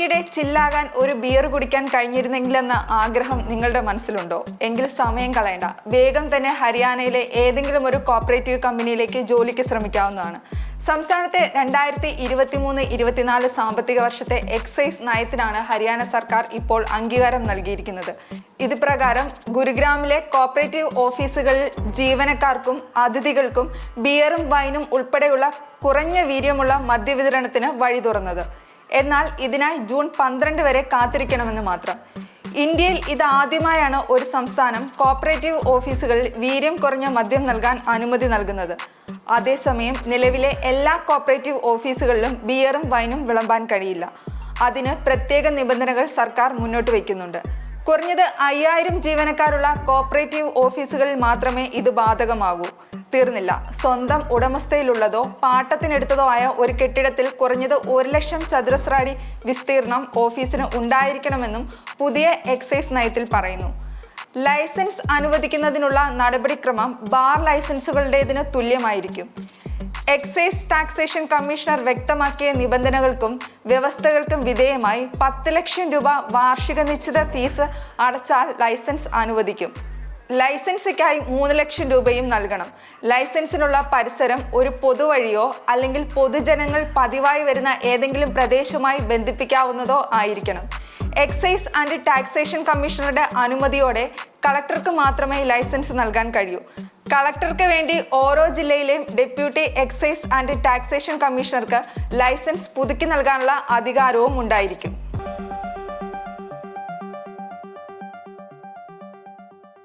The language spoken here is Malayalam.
ജോലിക്കിടെ ചില്ലാകാൻ ഒരു ബിയർ കുടിക്കാൻ കഴിഞ്ഞിരുന്നെങ്കിലെന്ന ആഗ്രഹം നിങ്ങളുടെ മനസ്സിലുണ്ടോ? എങ്കിൽ സമയം കളയണ്ട. വേഗം തന്നെ ഹരിയാനയിലെ ഏതെങ്കിലും ഒരു കോപ്പറേറ്റീവ് കമ്പനിയിലേക്ക് ജോലിക്ക് ശ്രമിക്കാവുന്നതാണ്. സംസ്ഥാനത്തെ രണ്ടായിരത്തി ഇരുപത്തി മൂന്ന് ഇരുപത്തിനാല് സാമ്പത്തിക വർഷത്തെ എക്സൈസ് നയത്തിനാണ് ഹരിയാന സർക്കാർ ഇപ്പോൾ അംഗീകാരം നൽകിയിരിക്കുന്നത്. ഇത് പ്രകാരം ഗുരുഗ്രാമിലെ കോപ്പറേറ്റീവ് ഓഫീസുകളിൽ ജീവനക്കാർക്കും അതിഥികൾക്കും ബിയറും വൈനും ഉൾപ്പെടെയുള്ള കുറഞ്ഞ വീര്യമുള്ള മദ്യവിതരണത്തിന് വഴി തുറന്നത്. എന്നാൽ ഇതിനായി ജൂൺ പന്ത്രണ്ട് വരെ കാത്തിരിക്കണമെന്ന് മാത്രം. ഇന്ത്യയിൽ ഇത് ആദ്യമായാണ് ഒരു സംസ്ഥാനം കോപ്പറേറ്റീവ് ഓഫീസുകളിൽ വീര്യം കുറഞ്ഞ മദ്യം നൽകാൻ അനുമതി നൽകുന്നത്. അതേസമയം നിലവിലെ എല്ലാ കോപ്പറേറ്റീവ് ഓഫീസുകളിലും ബിയറും വൈനും വിളമ്പാൻ കഴിയില്ല. അതിന് പ്രത്യേക നിബന്ധനകൾ സർക്കാർ മുന്നോട്ട് വയ്ക്കുന്നുണ്ട്. കുറഞ്ഞത് അയ്യായിരം ജീവനക്കാരുള്ള കോപ്പറേറ്റീവ് ഓഫീസുകളിൽ മാത്രമേ ഇത് ബാധകമാകൂ. തീർന്നില്ല. സ്വന്തം ഉടമസ്ഥയിലുള്ളതോ പാട്ടത്തിനെടുത്തതോ ആയ ഒരു കെട്ടിടത്തിൽ കുറഞ്ഞത് ഒരു ലക്ഷം ചതുരശ്ര അടി വിസ്തീർണം ഓഫീസിന് ഉണ്ടായിരിക്കണമെന്നും പുതിയ എക്സൈസ് നയത്തിൽ പറയുന്നു. ലൈസൻസ് അനുവദിക്കുന്നതിനുള്ള നടപടിക്രമം ബാർ ലൈസൻസുകളുടേതിന് തുല്യമായിരിക്കും. എക്സൈസ് ടാക്സേഷൻ കമ്മീഷണർ വ്യക്തമാക്കിയ നിബന്ധനകൾക്കും വ്യവസ്ഥകൾക്കും വിധേയമായി പത്ത് ലക്ഷം രൂപ വാർഷിക നിശ്ചിത ഫീസ് അടച്ചാൽ ലൈസൻസ് അനുവദിക്കും. ലൈസൻസിക്കായി മൂന്ന് ലക്ഷം രൂപയും നൽകണം. ലൈസൻസിനുള്ള പരിസരം ഒരു പൊതുവഴിയോ അല്ലെങ്കിൽ പൊതുജനങ്ങൾ പതിവായി വരുന്ന ഏതെങ്കിലും പ്രദേശവുമായി ബന്ധിപ്പിക്കാവുന്നതോ ആയിരിക്കണം. എക്സൈസ് ആൻഡ് ടാക്സേഷൻ കമ്മീഷണറുടെ അനുമതിയോടെ കളക്ടർക്ക് മാത്രമേ ലൈസൻസ് നൽകാൻ കഴിയൂ. കളക്ടർക്ക് വേണ്ടി ഓരോ ജില്ലയിലെയും ഡെപ്യൂട്ടി എക്സൈസ് ആൻഡ് ടാക്സേഷൻ കമ്മീഷണർക്ക് ലൈസൻസ് പുതുക്കി നൽകാനുള്ള അധികാരവും ഉണ്ടായിരിക്കും.